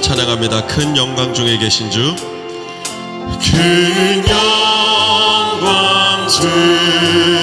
찬양합니다. 큰 영광 중에 계신 주. 큰 영광 중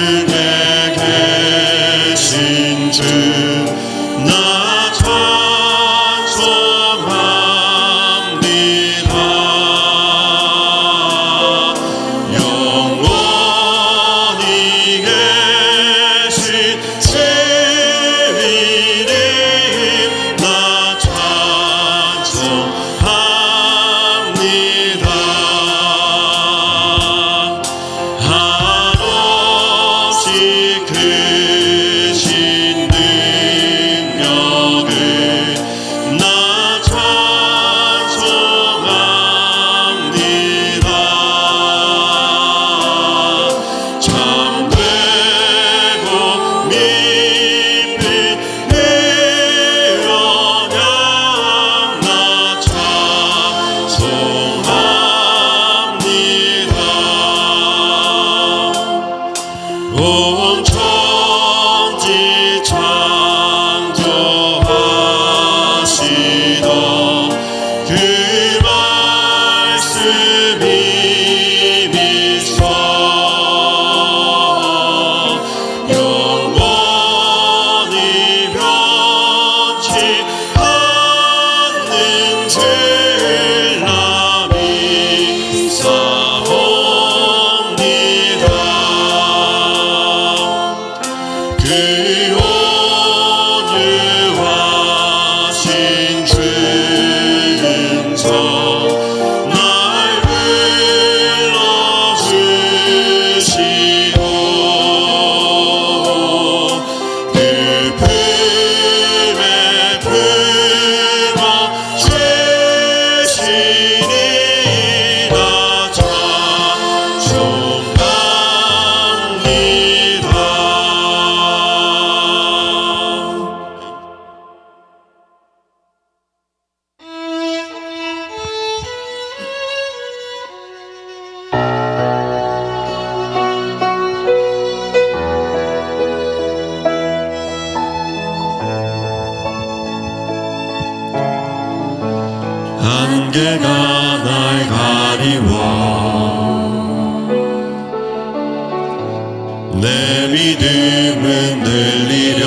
살리려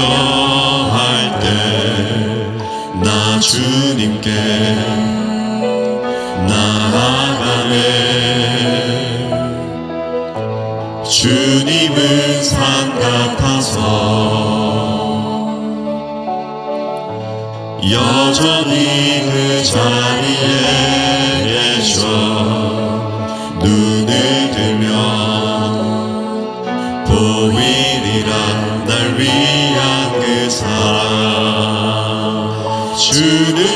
할 때 나 주님께 나아가네. 주님은 산 같아서 여전히 그 자리에 Mm-hmm.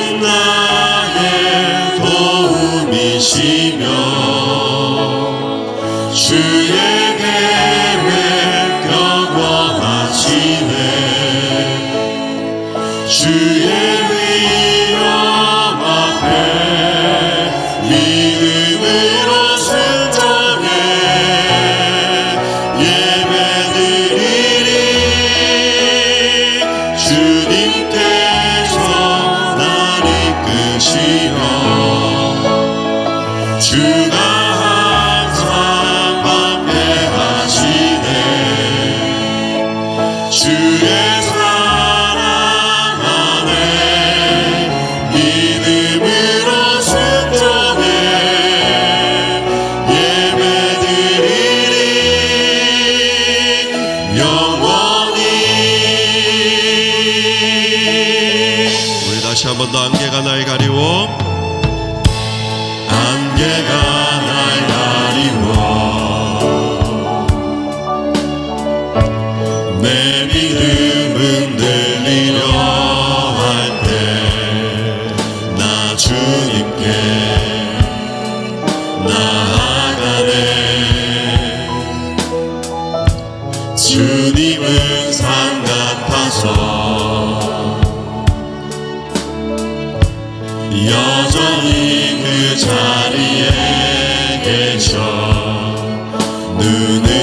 Dünya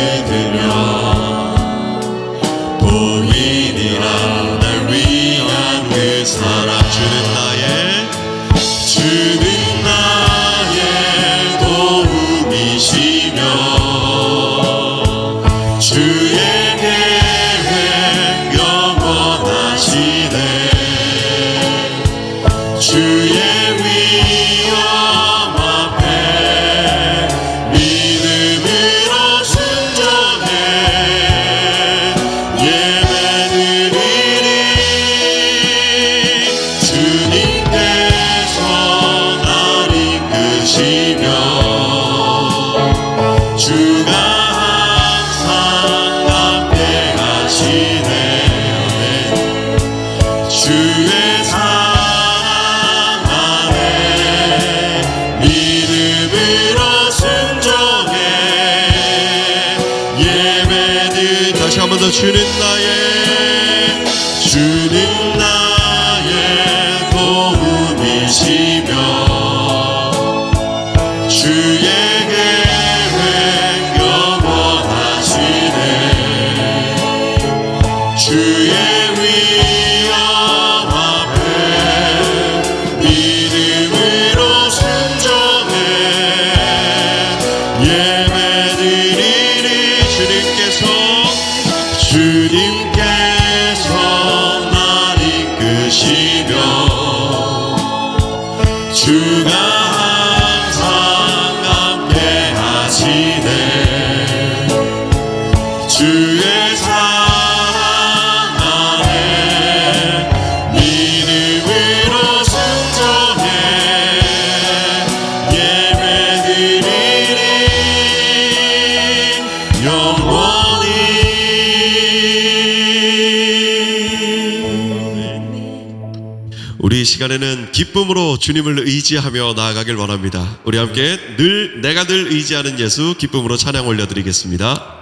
시간에는 기쁨으로 주님을 의지하며 나아가길 원합니다. 우리 함께 늘 내가 늘 의지하는 예수 기쁨으로 찬양 올려드리겠습니다.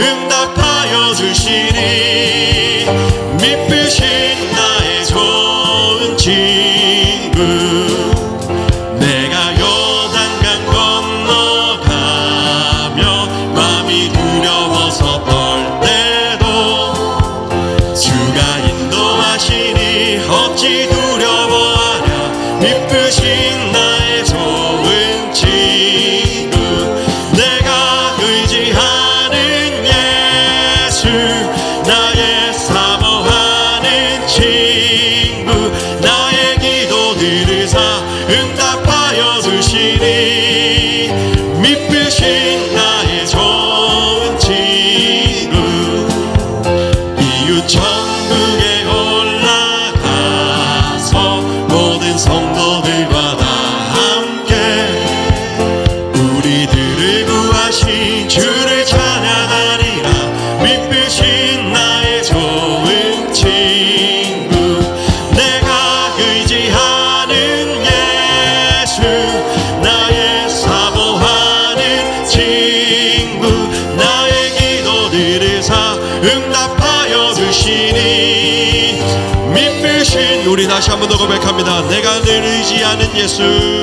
응답하여 주시니 Yes, sir.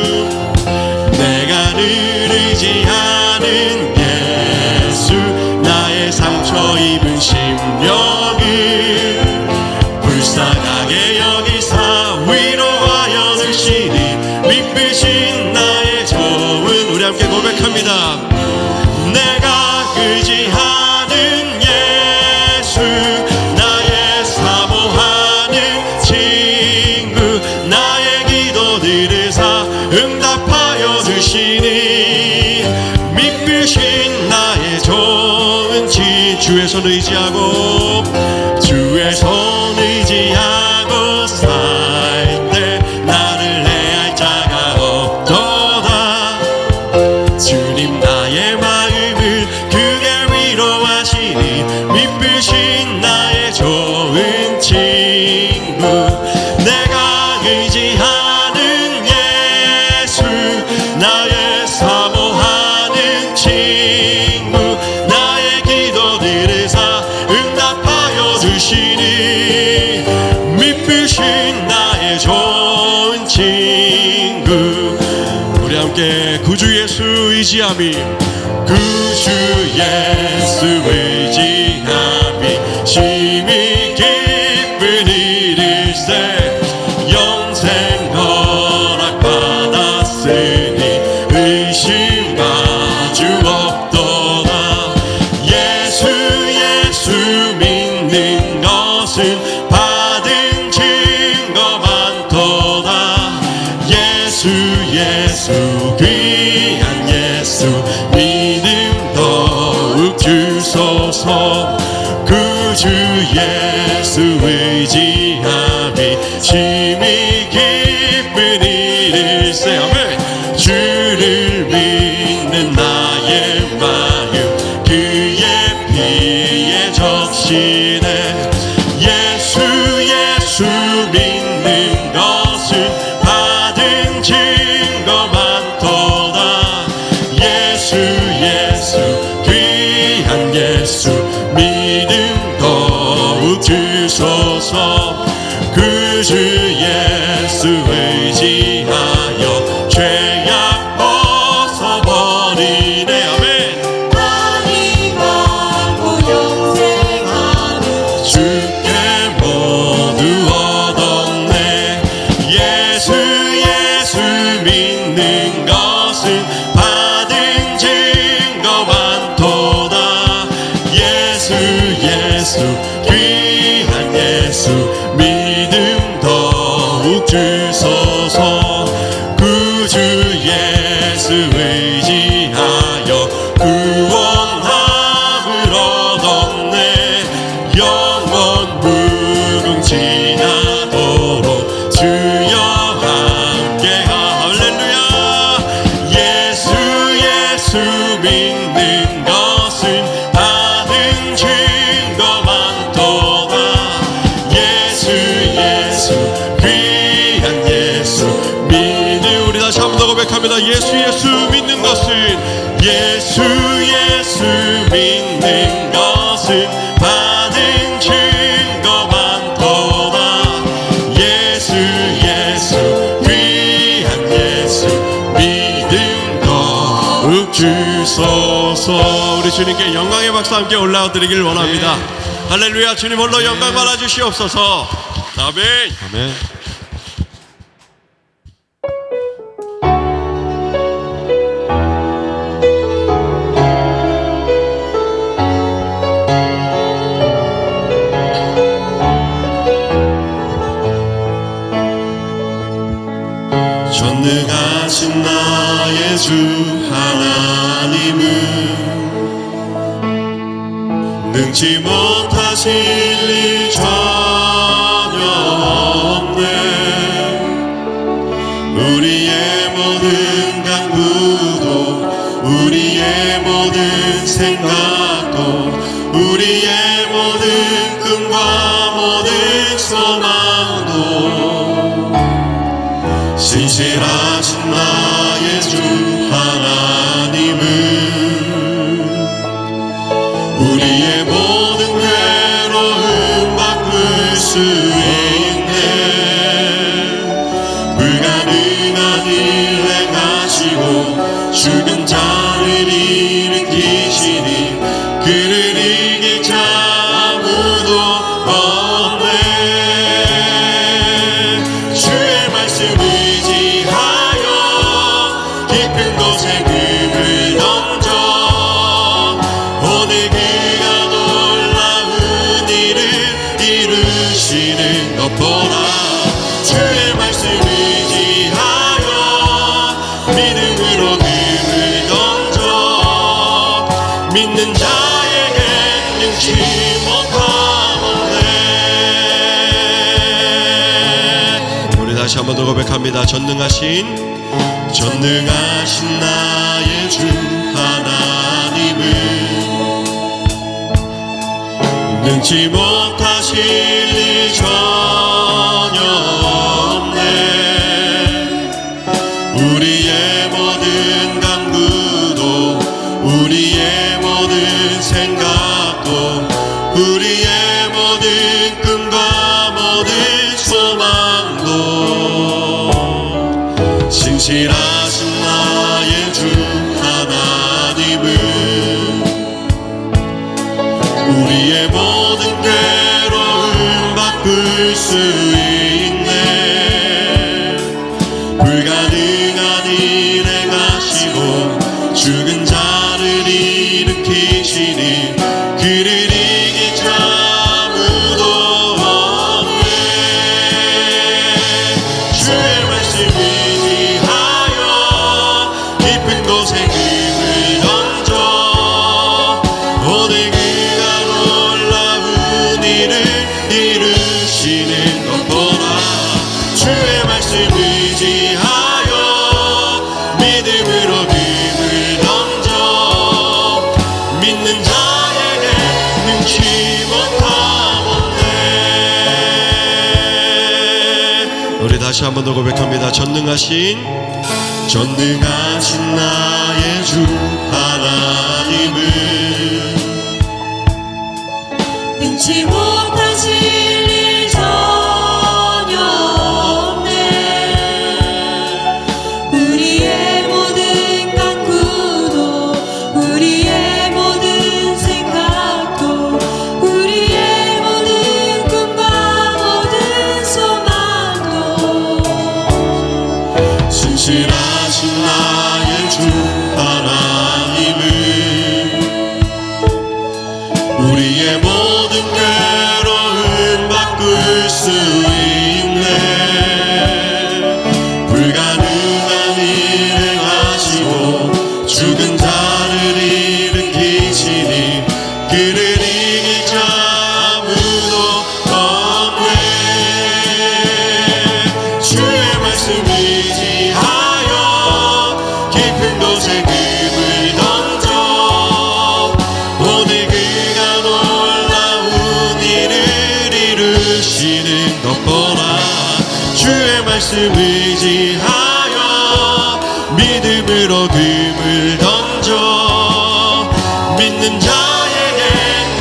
손을 의지하고 Nabi. Jésus. 예수 예수 귀한 예수 믿음 더욱 주소서. 우리 주님께 영광의 박수 함께 올라드리길 원합니다. 네. 할렐루야. 주님 홀로 영광 네. 받아 주시옵소서. 아멘. 아멘. 전능하신 나의 주 하나님은 능치 못하실 일 전. 찬양합니다. 전능하신 전능하신 나의 주 하나님을 능치 못하실 일 전. 한번 더 고백합니다. 전능하신 전능하신 나의 주 들어김을 던져. 믿는 자에게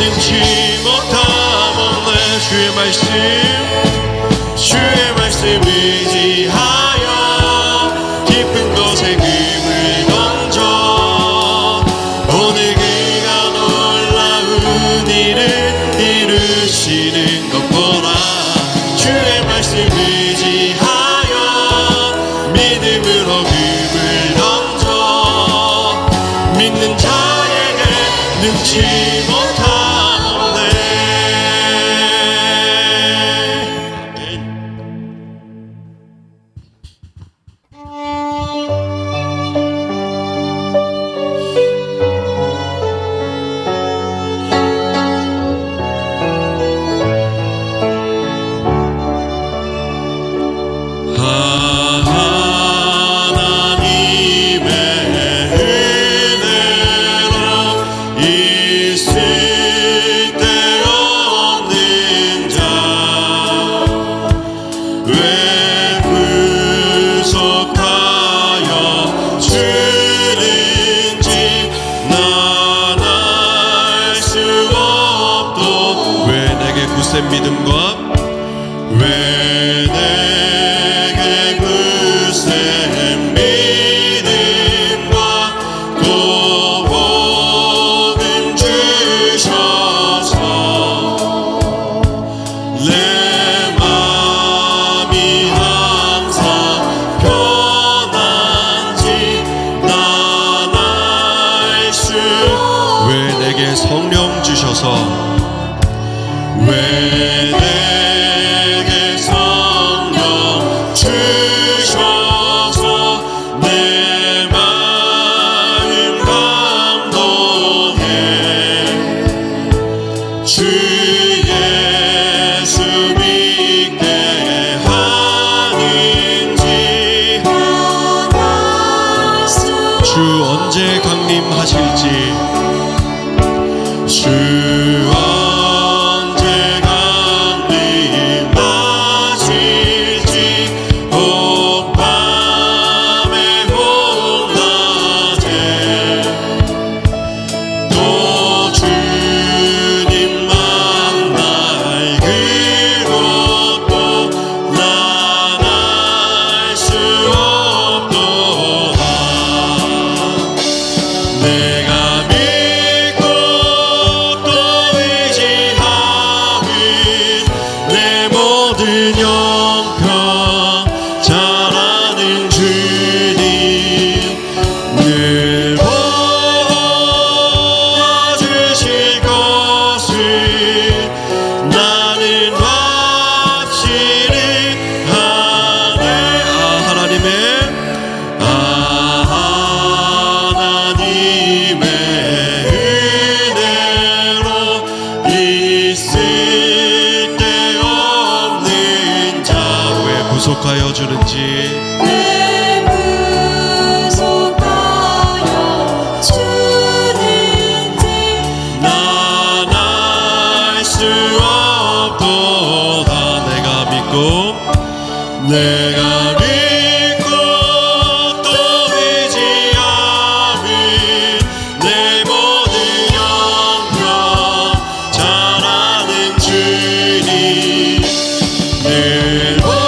능치 못함 없네. 주의 말씀. 주옵소서. Oh.